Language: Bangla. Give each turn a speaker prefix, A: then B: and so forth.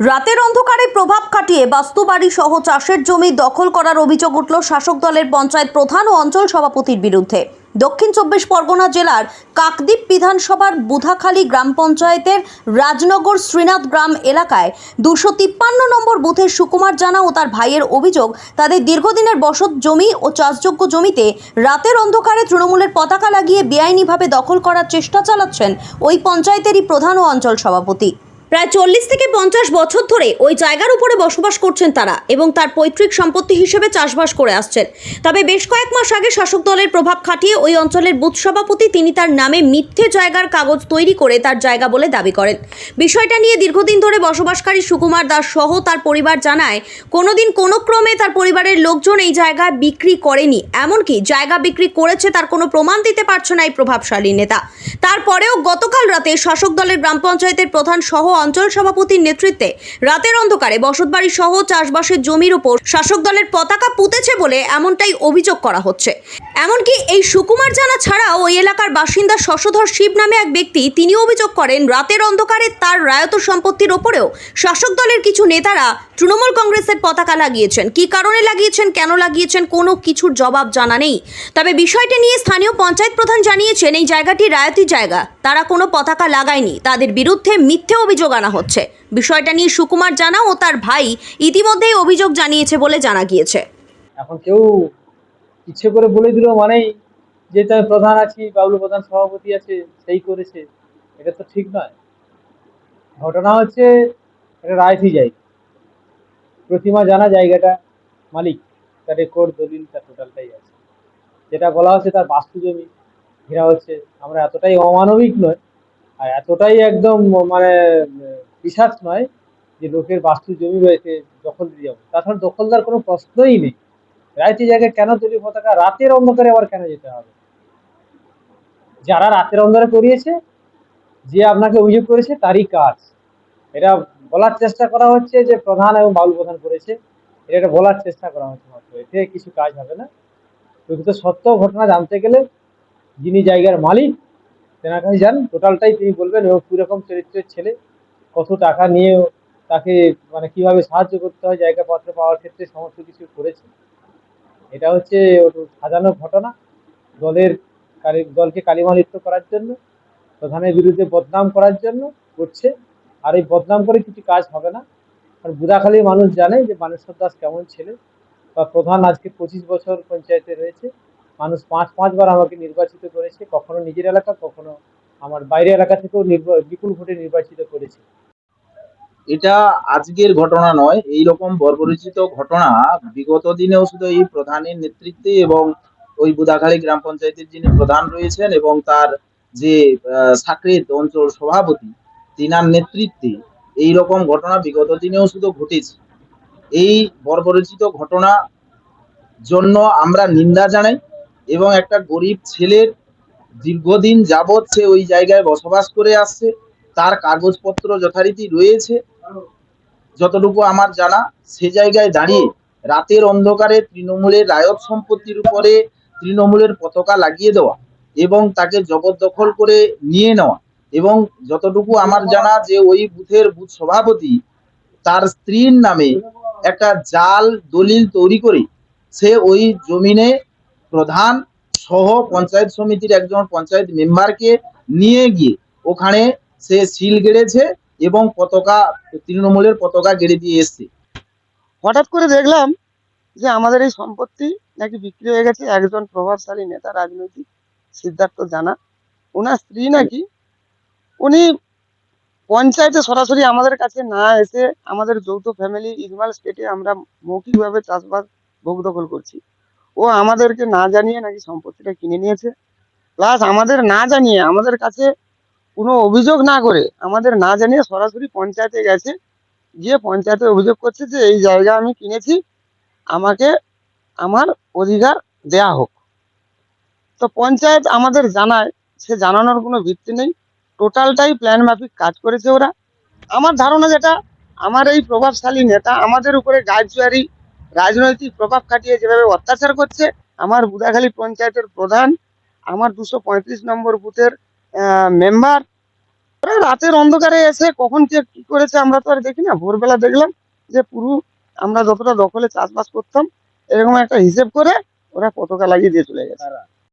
A: রাতের অন্ধকারে প্রভাব খাটিয়ে বাস্তুবাড়ি সহ চাষের জমি দখল করার অভিযোগ উঠল শাসক দলের পঞ্চায়েত প্রধান ও অঞ্চল সভাপতির বিরুদ্ধে। দক্ষিণ চব্বিশ পরগনা জেলার কাকদ্বীপ বিধানসভার বুধাখালী গ্রাম পঞ্চায়েতের রাজনগর শ্রীনাথ গ্রাম এলাকায় দুশো তিপ্পান্ন নম্বর বুথের সুকুমার জানা ও তার ভাইয়ের অভিযোগ, তাদের দীর্ঘদিনের বসত জমি ও চাষযোগ্য জমিতে রাতের অন্ধকারে তৃণমূলের পতাকা লাগিয়ে বেআইনিভাবে দখল করার চেষ্টা চালাচ্ছেন ওই পঞ্চায়েতেরই প্রধান ও অঞ্চল সভাপতি। প্রায় চল্লিশ থেকে পঞ্চাশ বছর ধরে ওই জায়গার উপরে বসবাস করছেন তারা এবং তার পৈতৃক সম্পত্তি হিসেবে চাষবাস করে আসছেন। তবে বেশ কয়েক মাস আগে শাসক দলের প্রভাব খাটিয়ে ওই অঞ্চলের বুথ সভাপতি তিনি তার নামে মিথ্যে জায়গার কাগজ তৈরি করে তার জায়গা বলে দাবি করেন। বিষয়টা নিয়ে দীর্ঘদিন ধরে বসবাসকারী সুকুমার দাস সহ তার পরিবার জানায়, কোনোদিন কোনো ক্রমে তার পরিবারের লোকজন এই জায়গা বিক্রি করেনি। এমনকি জায়গা বিক্রি করেছে তার কোনো প্রমাণ দিতে পারছে না এই প্রভাবশালী নেতা। তারপরেও গতকাল রাতে শাসক দলের গ্রাম পঞ্চায়েতের প্রধান সহ অঞ্চল সভাপতির নেতৃত্বে রাতের অন্ধকারে বসতবাড়ি সহ চাষবাসের জমির ওপর শাসক দলের পতাকা পুঁতেছে বলে এমনটাই অভিযোগ করা হচ্ছে। এমনকি এই সুকুমার জানা ছাড়াও ওই এলাকার বাসিন্দা শশধর শিব নামে এক ব্যক্তি তিনি অভিযোগ করেন, রাতের অন্ধকারে তার রায়ত সম্পত্তির ওপরেও শাসক দলের কিছু নেতারা তৃণমূল কংগ্রেসের পতাকা লাগিয়েছেন। কী কারণে লাগিয়েছেন, কেন লাগিয়েছেন, কোনো কিছুর জবাব জানা নেই। তবে বিষয়টি নিয়ে স্থানীয় পঞ্চায়েত প্রধান জানিয়েছেন, এই জায়গাটি রায়তি জায়গা। তারা কোনো পতাকা লাগায়নি। তাদের বিরুদ্ধে মিথ্যে অভিযোগ আনা হচ্ছে। বিষয়টা নিয়ে সুকুমার জানা ও তার ভাই ইতিমধ্যেই অভিযোগ জানিয়েছে বলে জানা গিয়েছে।
B: এখন কেউ ইচ্ছে করে বলে দিল মানেই যে তার প্রধান আছি, বাবলু প্রধান সভাপতি আছে, সেই করেছে। এটা তো ঠিক নয়। ঘটনা হচ্ছে, এটা রায়তি জায়গা। প্রতিমা জানা জায়গাটা মালিক, তার রেকর্ড দলিল, তার টোটালটাই আছে। যেটা বলা হচ্ছে তার বাস্তু জমি ঘেরা হচ্ছে। আমরা এতটাই অমানবিক নয়, আর এতটাই একদম মানে বিশ্বাস নয় যে লোকের বাস্তু জমি রয়েছে দখল দিয়ে যাব। তাছাড়া দখলদার কোনো প্রশ্নই নেই। রায়তি জায়গায় কেন তুলি পতাকা? রাতের অন্ধকারে আবার কেন যেতে হবে? যারা রাতের অন্ধকারে করিয়েছে, যে আপনাকে অভিযোগ করেছে, তারই কাজ। এটা বলার চেষ্টা করা হচ্ছে যে প্রধান এবং বাউল প্রধান করেছে। এটা বলার চেষ্টা করা হচ্ছে মাত্র। এতে কিছু কাজ হবে না। প্রকৃত সত্য ঘটনা জানতে গেলে যিনি জায়গার মালিক, তেনার কাছে যান। টোটালটাই তিনি বলবেন এবং কীরকম চরিত্রের ছেলে, কত টাকা নিয়ে তাকে মানে কীভাবে সাহায্য করতে হয়, জায়গাপত্র পাওয়ার ক্ষেত্রে সমস্ত কিছু করেছে। এটা হচ্ছে সাজানো ঘটনা। দলের দলকে কালিমালিপ্ত করার জন্য, প্রধানের বিরুদ্ধে বদনাম করার জন্য করছে। আর এই বদনাম করে কিছু কাজ হবে না। আর বুদাখালীর মানুষ জানে যে মানেশ্বর দাস কেমন ছেলে। বা প্রধান আজকে পঁচিশ বছর পঞ্চায়েতে রয়েছে। মানুষ পাঁচ পাঁচবার আমাকে নির্বাচিত করেছে। কখনো নিজের এলাকা, কখনো আমার বাইরে এলাকা থেকেও বিপুল ভোটে নির্বাচিত করেছে।
C: এটা আজকের ঘটনা নয় এই রকম বর্বরিচিত ঘটনা বিগত দিনেও শুধু এই প্রধানের নেতৃত্বে এবং ওই বুদাখালী গ্রাম পঞ্চায়েতের যিনি প্রধান রয়েছেন এবং তার যে সাকরেত অঞ্চল সভাপতি তিনার নেতৃত্বে এই রকম ঘটনা বিগত দিনেও শুধু ঘটেছে। এই বর্বরচিত ঘটনা জন্য আমরা নিন্দা জানাই এবং একটা গরিব ছেলের দীর্ঘদিন যাবৎ সে ওই জায়গায় বসবাস করে আসছে, তার কাগজপত্র যথারীতি রয়েছে, যতটুকু আমার জানা, সে জায়গায় দাঁড়িয়ে রাতের অন্ধকারে তৃণমূলের রায়ত সম্পত্তির উপরে তৃণমূলের পতাকা লাগিয়ে দেওয়া এবং তাকে জবরদখল করে নিয়ে নেওয়া। এবং যতটুকু আমার জানা যে ওই বুথের বুথ সভাপতি তার স্ত্রীর নামে একটা জাল দলিল তৈরি করে সে ওই জমিনে প্রধান সহ পঞ্চায়েত সমিতির একজন পঞ্চায়েত মেম্বারকে নিয়ে গিয়ে ওখানে সে সিল গেড়েছে এবং পতাকা তৃণমূলের পতাকা গেড়ে দিয়ে এসছে।
D: হঠাৎ করে দেখলাম যে আমাদের এই সম্পত্তি নাকি বিক্রি হয়ে গেছে। একজন প্রভাবশালী নেতা রাজনৈতিক সিদ্ধার্থ জানা। ওনার স্ত্রী নাকি উনি পঞ্চায়েতে সরাসরি আমাদের কাছে না এসে আমাদের যৌথ ফ্যামিলি ইজমাল স্টেটে আমরা মৌখিকভাবে চাষবাস ভোগ দখল করছি। ও আমাদেরকে না জানিয়ে নাকি সম্পত্তিটা কিনে নিয়েছে। প্লাস আমাদের না জানিয়ে, আমাদের কাছে কোনো অভিযোগ না করে, আমাদের না জানিয়ে সরাসরি পঞ্চায়েতে গেছে। গিয়ে পঞ্চায়েতে অভিযোগ করছে যে এই জায়গা আমি কিনেছি, আমাকে আমার অধিকার দেয়া হোক। তো পঞ্চায়েত আমাদের জানায়, সে জানানোর কোনো ভিত্তি নেই। টোটালটাই প্ল্যান মাফিক কাজ করেছে ওরা। আমার ধারণা যেটা, আমার এই প্রভাবশালী নেতা, আমাদের উপরে গাছজুয়ারি রাজনৈতিক প্রভাব খাটিয়ে যেভাবে অত্যাচার করছে, আমার বুদাখালী পঞ্চায়েতের প্রধান, আমার দুশো পঁয়ত্রিশ নম্বর বুথের মেম্বার ওরা রাতের অন্ধকারে এসে কখন কে কি করেছে আমরা তো আর দেখি না। ভোরবেলা দেখলাম যে পুরো, আমরা যতটা দখলে চাষবাস করতাম, এরকম একটা হিসেব করে ওরা পতাকা লাগিয়ে দিয়ে চলে গেছে।